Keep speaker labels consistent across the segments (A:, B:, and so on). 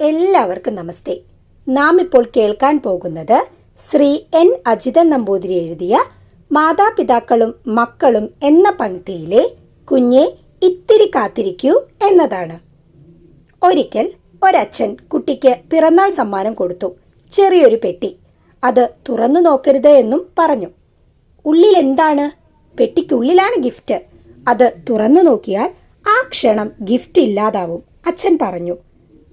A: എല്ലാവർക്കും നമസ്തേ. നാം ഇപ്പോൾ കേൾക്കാൻ പോകുന്നത് ശ്രീ എൻ. അജിതൻ നമ്പൂതിരി എഴുതിയ മാതാപിതാക്കളും മക്കളും എന്ന പങ്ക്തിയിലെ കുഞ്ഞെ ഇത്തിരി കാത്തിരിക്കൂ എന്നതാണ്. ഒരിക്കൽ ഒരച്ഛൻ കുട്ടിക്ക് പിറന്നാൾ സമ്മാനം കൊടുത്തു. ചെറിയൊരു പെട്ടി. അത് തുറന്നു നോക്കരുത് എന്നും പറഞ്ഞു. ഉള്ളിൽ എന്താണ് പെട്ടിക്കുള്ളിലാണ് ഗിഫ്റ്റ്. അത് തുറന്നു നോക്കിയാൽ ആ ക്ഷണം ഗിഫ്റ്റ് ഇല്ലാതാവും അച്ഛൻ പറഞ്ഞു.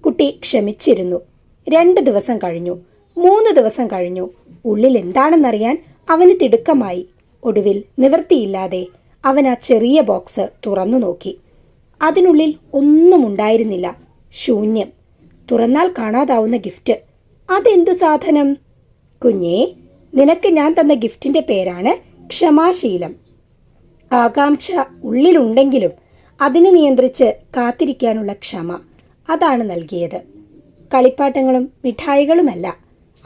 A: കുട്ടി ക്ഷമിച്ചിരുന്നു. രണ്ട് ദിവസം കഴിഞ്ഞു. മൂന്ന് ദിവസം കഴിഞ്ഞു. ഉള്ളിൽ എന്താണെന്നറിയാൻ അവന് തിടുക്കമായി. ഒടുവിൽ നിവൃത്തിയില്ലാതെ അവൻ ആ ചെറിയ ബോക്സ് തുറന്നു നോക്കി. അതിനുള്ളിൽ ഒന്നും ഉണ്ടായിരുന്നില്ല. ശൂന്യം. തുറന്നാൽ കാണാതാവുന്ന ഗിഫ്റ്റ് അതെന്തു സാധനം? കുഞ്ഞേ നിനക്ക് ഞാൻ തന്ന ഗിഫ്റ്റിന്റെ പേരാണ് ക്ഷമാശീലം. ആകാംക്ഷ ഉള്ളിലുണ്ടെങ്കിലും അതിനെ നിയന്ത്രിച്ച് കാത്തിരിക്കാനുള്ള ക്ഷമ. അതാണ് നൽകിയത്. കളിപ്പാട്ടങ്ങളും മിഠായികളുമല്ല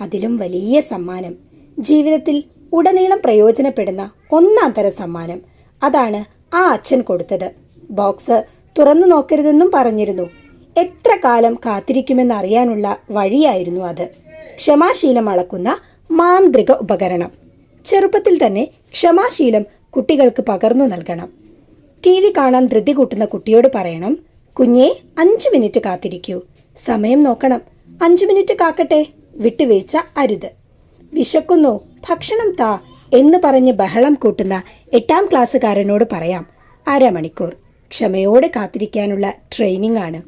A: അതിലും വലിയ സമ്മാനം. ജീവിതത്തിൽ ഉടനീളം പ്രയോജനപ്പെടുന്ന ഒന്നാം തരം സമ്മാനം. അതാണ് ആ അച്ഛൻ കൊടുത്തത്. ബോക്സ് തുറന്നു നോക്കരുതെന്നും പറഞ്ഞിരുന്നു. എത്ര കാലം കാത്തിരിക്കുമെന്ന് അറിയാനുള്ള വഴിയായിരുന്നു അത്. ക്ഷമാശീലം അളക്കുന്ന മാന്ത്രിക ഉപകരണം. ചെറുപ്പത്തിൽ തന്നെ ക്ഷമാശീലം കുട്ടികൾക്ക് പകർന്നു നൽകണം. ടി വി കാണാൻ ധൃതി കൂട്ടുന്ന കുട്ടിയോട് പറയണം കുഞ്ഞെ അഞ്ചു മിനിറ്റ് കാത്തിരിക്കൂ. സമയം നോക്കണം. അഞ്ചു മിനിറ്റ് കാക്കട്ടെ. വിട്ടുവീഴ്ച അരുത്. വിശക്കുന്നു. ഭക്ഷണം താ എന്ന് പറഞ്ഞ് ബഹളം കൂട്ടുന്ന എട്ടാം ക്ലാസ്സുകാരനോട് പറയാം. അരമണിക്കൂർ. ക്ഷമയോടെ കാത്തിരിക്കാനുള്ള ട്രെയിനിങ് ആണ്.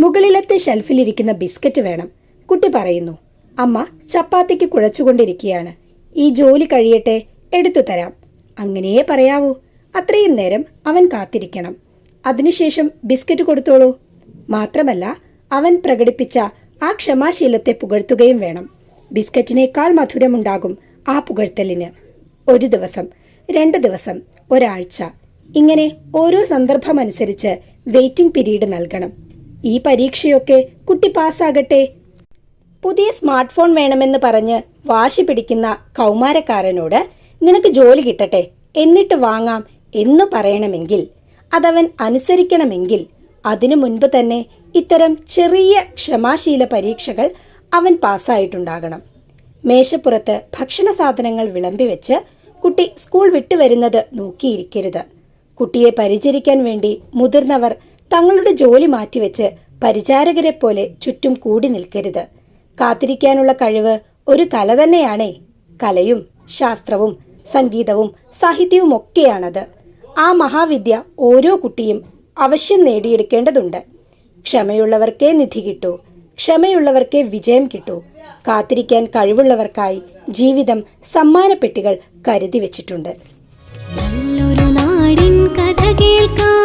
A: മുകളിലത്തെ ഷെൽഫിലിരിക്കുന്ന ബിസ്ക്കറ്റ് വേണം. കുട്ടി പറയുന്നു അമ്മ ചപ്പാത്തിക്ക് കുഴച്ചുകൊണ്ടിരിക്കുകയാണ്. ഈ ജോലി കഴിയട്ടെ. എടുത്തു തരാം. അങ്ങനെയേ പറയാവൂ. അത്രയും നേരം അവൻ കാത്തിരിക്കണം. അതിനുശേഷം ബിസ്ക്കറ്റ് കൊടുത്തോളൂ. മാത്രമല്ല അവൻ പ്രകടിപ്പിച്ച ആ ക്ഷമാശീലത്തെ പുകഴ്ത്തുകയും വേണം. ബിസ്ക്കറ്റിനേക്കാൾ മധുരമുണ്ടാകും ആ പുകഴ്ത്തലിന്. ഒരു ദിവസം രണ്ട് ദിവസം ഒരാഴ്ച. ഇങ്ങനെ ഓരോ സന്ദർഭമനുസരിച്ച് വെയിറ്റിംഗ് പീരീഡ് നൽകണം. ഈ പരീക്ഷയൊക്കെ കുട്ടി പാസ്സാകട്ടെ. പുതിയ സ്മാർട്ട് ഫോൺ വേണമെന്ന് പറഞ്ഞ് വാശി പിടിക്കുന്ന കൗമാരക്കാരനോട് നിനക്ക് ജോലി കിട്ടട്ടെ. എന്നിട്ട് വാങ്ങാം എന്ന് പറയണമെങ്കിൽ അതവൻ അനുസരിക്കണമെങ്കിൽ അതിനു മുൻപ് തന്നെ ഇത്തരം ചെറിയ ക്ഷമാശീല പരീക്ഷകൾ അവൻ പാസ്സായിട്ടുണ്ടാകണം. മേശപ്പുറത്ത് ഭക്ഷണ സാധനങ്ങൾ വിളമ്പി വെച്ച് കുട്ടി സ്കൂൾ വിട്ടുവരുന്നത് നോക്കിയിരിക്കരുത്. കുട്ടിയെ പരിചരിക്കാൻ വേണ്ടി മുതിർന്നവർ തങ്ങളുടെ ജോലി മാറ്റിവെച്ച് പരിചാരകരെ പോലെ ചുറ്റും കൂടി നിൽക്കരുത്. കാത്തിരിക്കാനുള്ള കഴിവ് ഒരു കല തന്നെയാണേ. കലയും ശാസ്ത്രവും സംഗീതവും സാഹിത്യവും ഒക്കെയാണത് ആ മഹാവിദ്യ ഓരോ കുട്ടിയും അവശ്യം നേടിയെടുക്കേണ്ടതുണ്ട്. ക്ഷമയുള്ളവർക്കേ നിധി കിട്ടൂ. ക്ഷമയുള്ളവർക്കേ വിജയം കിട്ടൂ. കാത്തിരിക്കാൻ കഴിവുള്ളവർക്കായി ജീവിതം സമ്മാനപ്പെട്ടികൾ കരുതി വെച്ചിട്ടുണ്ട്.
B: നല്ലൊരു നാടിൻ കഥ കേൾക്കാം.